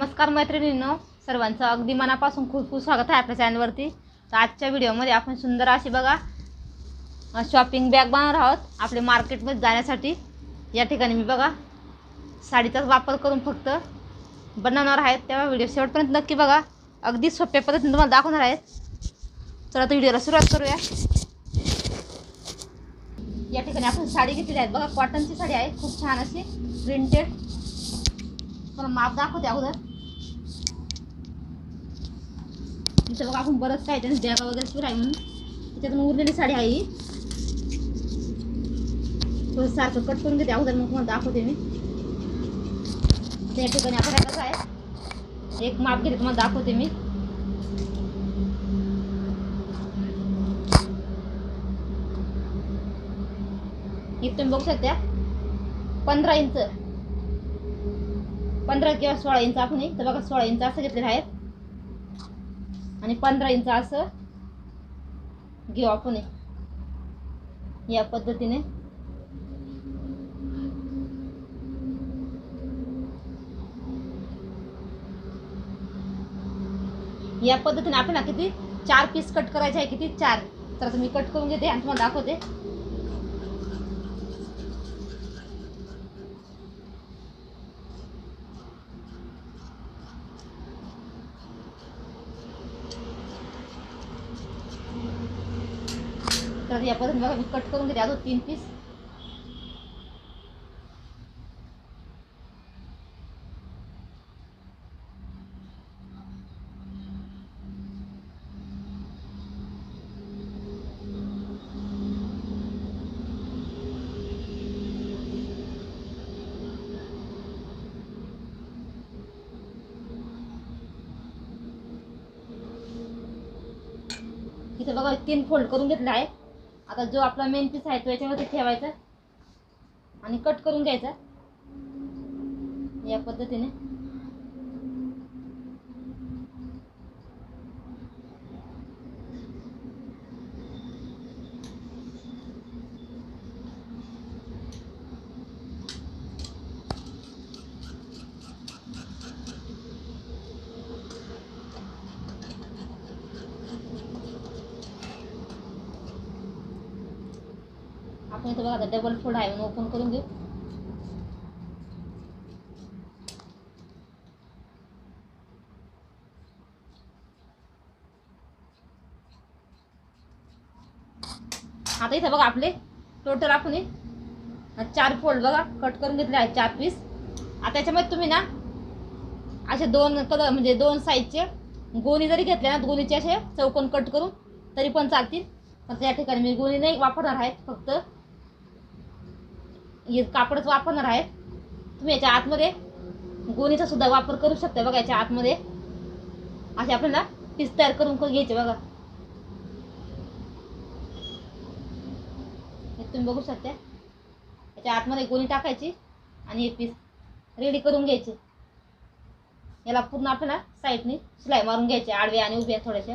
नमस्कार मैत्रिणींनो सर्वांचं अगदी मनापासून खूप खूप स्वागत आहे आपल्या चॅनलवरती. तर आजच्या व्हिडिओमध्ये आपण सुंदर अशी बघा शॉपिंग बॅग बनवणार आहोत. आपले मार्केटमध्ये जाण्यासाठी या ठिकाणी मी बघा साडीचाच वापर करून फक्त बनवणार आहेत तेव्हा व्हिडिओ शेवटपर्यंत नक्की बघा. अगदी सोप्या पद्धतीने तुम्हाला दाखवणार आहेत चला तर व्हिडिओला सुरुवात करूया. या ठिकाणी आपण साडी घेतलेली आहेत बघा कॉटनची साडी आहे. खूप छान अशी प्रिंटेड मला माप दाखवते अगोदर. इथं बघा आपण बरंच काय त्याने बॅगा वगैरे सुरू म्हणून. त्याच्यातून उरलेली साडी आहे थोडं सारखं कट करून घेते अगोदर मग तुम्हाला दाखवते मी. त्या ठिकाणी आपण कसं आहे एक माप घेते तुम्हाला दाखवते मी. एक तुम्ही बघू शकता पंधरा इंच. पंधरा किंवा सोळा इंच आपण तर बघा सोळा इंच असं घेतलेलं आहेत आणि पंधरा इंच असं घेऊ आपण या पद्धतीने. या पद्धतीने आपल्याला किती चार पीस कट करायचे आहे किती चार. तर मी कट करून घेते आणि तुम्हाला दाखवते. तर या पद्धतीने बघा मी कट करून घेते अजून तीन पीस इथं बघा तीन फोल्ड करून घेतला आहे. आता जो आपला मेन पीस आहे तो याच्यावरती ठेवायचा आणि कट करून घ्यायचा. या पद्धतीने. आपण बघा आता डबल फोल्ड आहे म्हणून ओपन करून घेऊ आता इथं बघा आपले टोटल आपण चार फोल्ड बघा कट करून घेतले आहेत चार पीस आता याच्यामध्ये तुम्ही ना असे दोन कलर म्हणजे दोन साईजचे गोणी जरी घेतल्या ना गोणीचे असे चौकोन कट करून तरी पण चालतील. पण या ठिकाणी मी गोणी नाही वापरणार आहे फक्त कापडच वापरणार आहे तुम्ही याच्या आतमध्ये गोणीचा सुद्धा वापर करू शकता बघा याच्या आतमध्ये. असे आपल्याला पीस तयार करून घ्यायचे बघा. हे तुम्ही बघू शकता. याच्या आतमध्ये गोणी टाकायची आणि हे पीस रेडी करून घ्यायचे. याला पूर्ण आपल्याला साईडने शिलाई मारून घ्यायची आडव्या आणि उभ्या थोड्याशा.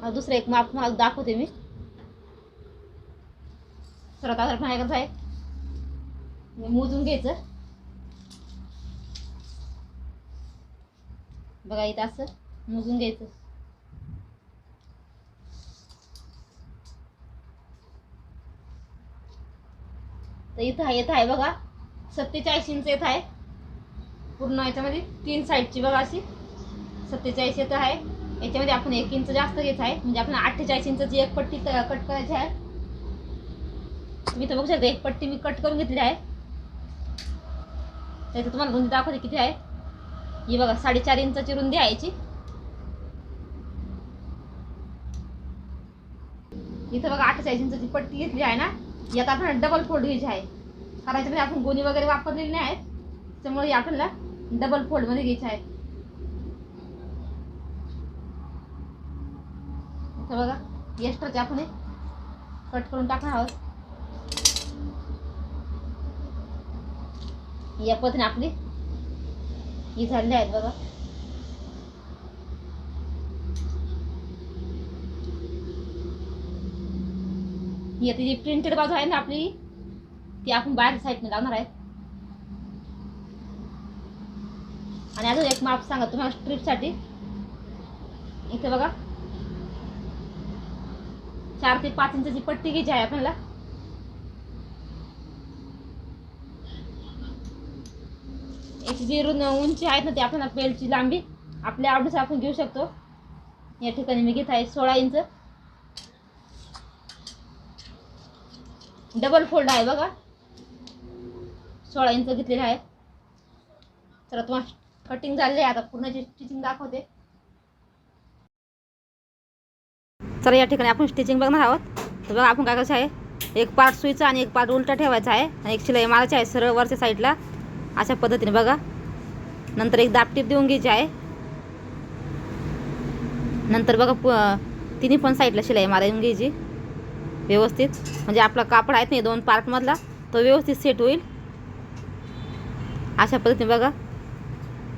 दुसरं एक माप मला दाखवते मी. सर्वात आधार पण आहे आहे मोजून घ्यायचं. बघा इथं असं मोजून घ्यायचं. तर इथं आहे इथं आहे बघा. सत्तेचाळीस इंच येत आहे. पूर्ण याच्यामध्ये तीन साईडची बघा अशी. सत्तेचाळीस येत आहे. याच्यामध्ये आपण एक इंच जास्त घेत आहे. म्हणजे आपण अठ्ठेचाळीस इंचाची एक पट्टी कट करायची आहे. तुम्ही तर बघू शकते. एक पट्टी मी कट करून घेतली आहे. त्याचं तुम्हाला रुंदी दाखवते किती आहे. ही बघा साडेचार इंचाची रुंदी आहे याची. इथं बघा अठ्ठेचाळीस इंचाची पट्टी घेतली आहे ना. यात आपल्याला डबल फोल्ड घ्यायची आहे. कारण याच्यामध्ये म्हणजे आपण गोणी वगैरे वापरलेली नाही आहेत. त्यामुळे आपल्याला डबल फोल्डमध्ये घ्यायची आहे. इथं बघा एक्स्ट्राचे आपण हे कट करून टाकणार आहोत. या पद्धतीने आपली ही झालेली आहेत बघा. ही आता जी प्रिंटेड बाजू आहे ना आपली ती आपण बाहेर साईडने लावणार आहेत. आणि अजून एक माप सांगा तुम्हाला स्ट्रीपसाठी इथे बघा. चार ते पाच इंचाची पट्टी घ्यायची आहे आपल्याला. एक जी उंची आहेत ना ती आपल्याला बेल्टची लांबी आपल्या आवडीचं आपण घेऊ शकतो. या ठिकाणी मी घेत आहे सोळा इंच. डबल फोल्ड आहे बघा. सोळा इंच घेतलेला आहे तर तुम्हाला कटिंग झालेली आहे आता पूर्णची स्टिचिंग दाखवते. चला या ठिकाणी आपण स्टिचिंग बघणार आहोत. तर बघा आपण काय करायचं आहे? एक पार्ट सुईचा आणि एक पार्ट उलटा ठेवायचा आहे. आणि एक शिलाई मारायची आहे सरळ वरच्या साईडला अशा पद्धतीने बघा. नंतर एक दापटीप देऊन घ्यायची आहे. नंतर बघा प तिन्ही पण साईडला शिलाई मारून घ्यायची. व्यवस्थित. म्हणजे आपला कापड आहेत नाही दोन पार्टमधला तो व्यवस्थित सेट होईल. अशा पद्धतीने बघा.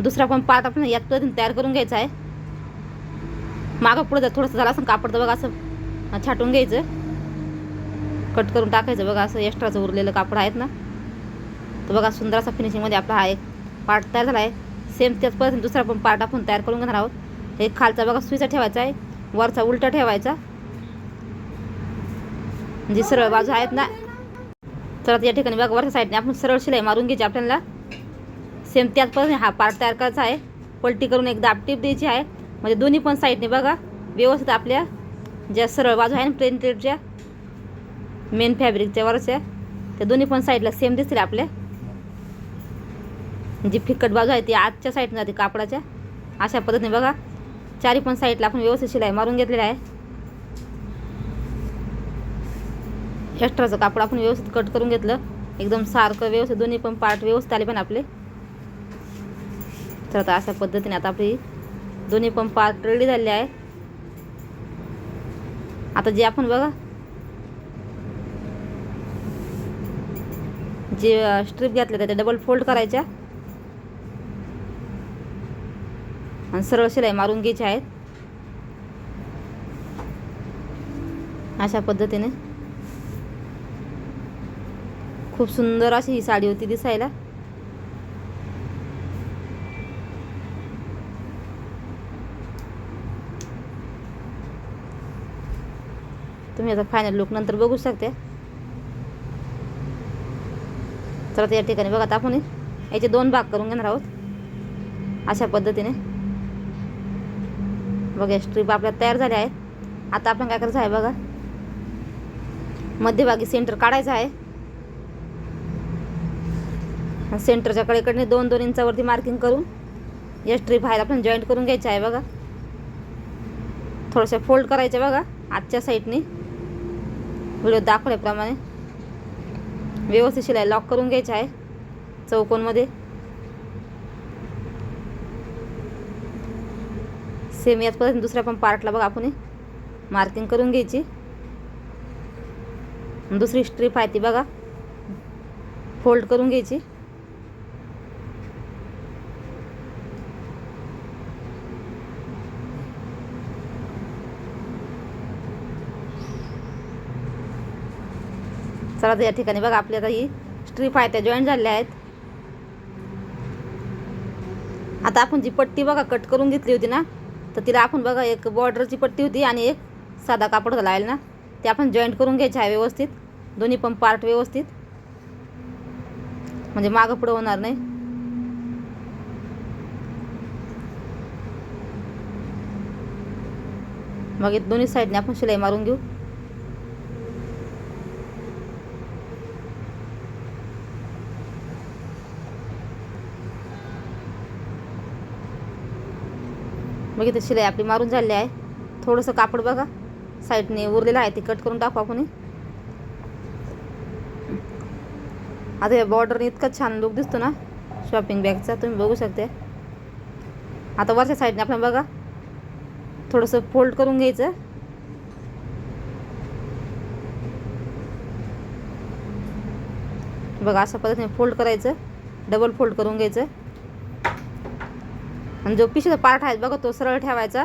दुसरा पण पार्ट आपण याच पद्धतीने तयार करून घ्यायचा आहे. मागं पुढं जर थोडंसं झालं असं कापड तर बघा असं छाटून घ्यायचं. कट करून टाकायचं. बघा असं एक्स्ट्राचं उरलेलं कापड आहेत ना. तर बघा सुंदर असा फिनिशिंगमध्ये आपला हा एक पार्ट तयार झाला आहे सेम त्याच पद्धतीने दुसरा पण पार्ट आपण तयार करून घेणार आहोत. एक खालचा बघा सुईचा ठेवायचा आहे. वरचा उलटा ठेवायचा. म्हणजे सरळ बाजू आहेत ना. तर आता या ठिकाणी बघा वरच्या साईडने आपण सरळ शिलाई मारून घ्यायची आपल्याला. सेम त्याच पद्धतीने हा पार्ट तयार करायचा आहे. पलटी करून एक दाबटीप द्यायची आहे. म्हणजे दोन्ही पण साईडने बघा व्यवस्थित आपल्या ज्या सरळ बाजू आहे ना प्लेन टेपच्या मेन फॅब्रिकच्या वरच्या त्या दोन्ही पण साईडला सेम दिसतील आपल्या. जी फिकट बाजू आहे ती आजच्या साईडनं जाते कापडाच्या. अशा पद्धतीने बघा. चारी पण साईडला आपण व्यवस्थित शिलाई मारून घेतलेला आहे. एक्स्ट्राचं कापड आपण व्यवस्थित कट करून घेतलं. एकदम सारखं व्यवस्थित दोन्ही पण पार्ट व्यवस्थित आले पण आपले. तर आता अशा पद्धतीने आता आपली दोन्ही पण पार्ट रेडी झालेले आहे. आता जे आपण बघा. जे स्ट्रीप घातले त्या डबल फोल्ड करायच्या. आणि सरळ शिलाई मारून घ्यायच्या आहेत. अशा पद्धतीने. खूप सुंदर अशी ही साडी होती दिसायला. तुम्ही आता फायनल लुक नंतर बघू शकते. तर आता या ठिकाणी बघा आता आपण याचे दोन भाग करून घेणार आहोत. अशा पद्धतीने. बघा स्ट्रीप आपल्या तयार झाल्या आहेत. आता आपण काय करायचं आहे बघा. मध्यभागी सेंटर काढायचं आहे. सेंटरच्या कडेकडने दोन दोन इंचावरती मार्किंग करून या स्ट्रीप आहेत आपण जॉईंट करून घ्यायचं आहे बघा. थोडंसं फोल्ड करायचं बघा आजच्या साईडने व्हिडिओ दाखवल्याप्रमाणे. व्यवस्थित शिलाई लॉक करून घ्यायचं आहे. चौकोनमध्ये. सेम याच पद्धतीने दुसऱ्या पण पार्टला बघा आपण मार्किंग करून घ्यायची. दुसरी स्ट्रीप आहे ती बघा. फोल्ड करून घ्यायची. चला तर या ठिकाणी बघा आपली आता ही स्ट्रीप आहे त्या जॉईंट झालेल्या आहेत. आता आपण जी पट्टी बघा कट करून घेतली होती ना तर तिला आपण बघा एक बॉर्डरची पट्टी होती आणि एक साधा कापड घालायला ना. ते आपण जॉईंट करून घ्यायचे आहे व्यवस्थित. दोन्ही पण पार्ट व्यवस्थित. म्हणजे मागं पुढं होणार नाही. मग दोन्ही साईडने आपण शिलाई मारून घेऊ. मग इथे शिलाई आपली मारून झालेली आहे. थोडंसं कापड बघा. साईडने उरलेलं आहे ते कट करून टाकू आपण. आता या बॉर्डरने इतका छान लुक दिसतो ना शॉपिंग बॅगचा तुम्ही बघू शकते आता वरच्या साईडने आपण बघा. थोडंसं फोल्ड करून घ्यायचं. बघा अशा पद्धतीने फोल्ड करायचं. डबल फोल्ड करून घ्यायचं. आणि जो पिशीचा पार्ट आहे बघा तो सरळ ठेवायचा.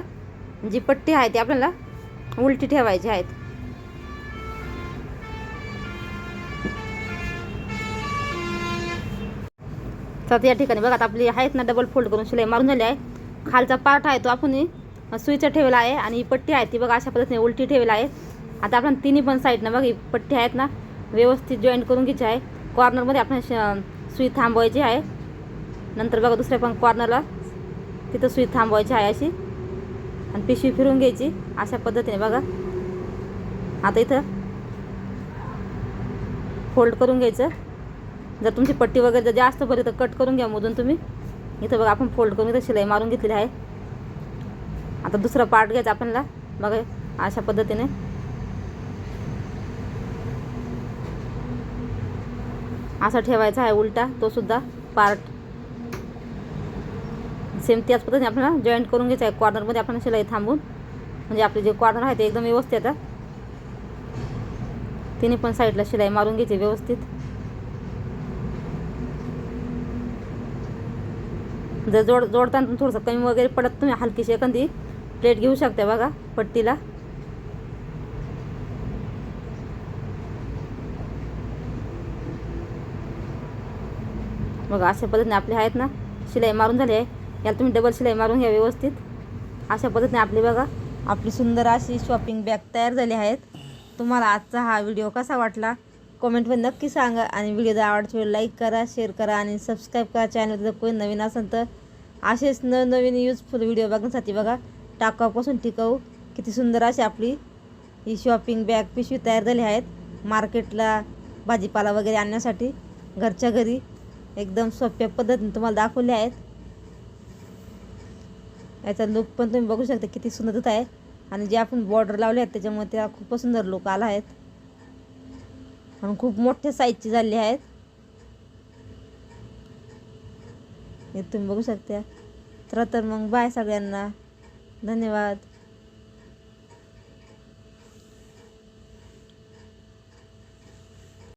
जी पट्टी आहे ती आपल्याला उलटी ठेवायची आहेत. तर या ठिकाणी बघा आता आपली आहेत ना डबल फोल्ड करून शिलाई मारून झाली आहे. खालचा पार्ट आहे तो आपण सुईचा ठेवला आहे आणि ही पट्टी आहे ती बघा अशा पद्धतीने उलटी ठेवला आहे. आता आपण तिन्ही पण साईडनं बघा ही पट्टी आहेत ना व्यवस्थित जॉईंट करून घ्यायची आहे. कॉर्नरमध्ये आपण श- सुई थांबवायची आहे. नंतर बघा दुसऱ्या पण कॉर्नरला तिथं सुई थांबवायची आहे अशी आणि पिशवी फिरून घ्यायची. अशा पद्धतीने बघा. आता इथं फोल्ड करून घ्यायचं. जर तुमची पट्टी वगैरे जर जास्त भरली तर कट करून घ्या मधून तुम्ही. इथं बघा आपण फोल्ड करून इथं शिलाई मारून घेतलेली आहे. आता दुसरा पार्ट घ्यायचा आपल्याला. बघा अशा पद्धतीने. असा ठेवायचा आहे उलटा. तो सुद्धा पार्ट सेम त्याच पद्धतीने आपल्याला जॉईंट करून घ्यायचं आहे. कॉर्नरमध्ये आपण शिलाई थांबून म्हणजे आपले जे कॉर्नर आहे ते एकदम व्यवस्थित येतात तिने पण साईडला शिलाई मारून घ्यायची व्यवस्थित. जर जोड जोडताना थोडंसं कमी वगैरे पडत तुम्ही हलकीशी एखादी प्लेट घेऊ शकता बघा पट्टीला. बघा अशा पद्धतीने आपले आहेत ना शिलाई मारून झाली आहे. याला तुम्ही डबल शिलाई मारून घ्या व्यवस्थित. अशा पद्धतीने आपली बघा आपली सुंदर अशी शॉपिंग बॅग तयार झाली आहेत. तुम्हाला आजचा हा व्हिडिओ कसा वाटला? कमेंटमध्ये नक्की सांगा आणि व्हिडिओ जर आवडतो लाईक करा शेअर करा आणि सबस्क्राईब करा. चॅनल जर कोणी नवीन असेल तर असेच नवनवीन यूजफुल व्हिडिओ बघण्यासाठी बघा टाकाऊपासून टिकाऊ. किती सुंदर अशी आपली ही शॉपिंग बॅग पिशवी तयार झाली आहेत. मार्केटला भाजीपाला वगैरे आणण्यासाठी घरच्या घरी. एकदम सोप्या पद्धतीने तुम्हाला दाखवले आहेत. याचा लुक पण तुम्ही बघू शकता किती सुंदर आहे. आणि जे आपण बॉर्डर लावले आहेत त्याच्यामुळे त्या खूपच सुंदर लुक आला आहेत आणि खूप मोठ्या साईजची झाली आहेत हे तुम्ही बघू शकता. तर तर मग बाय सगळ्यांना. धन्यवाद.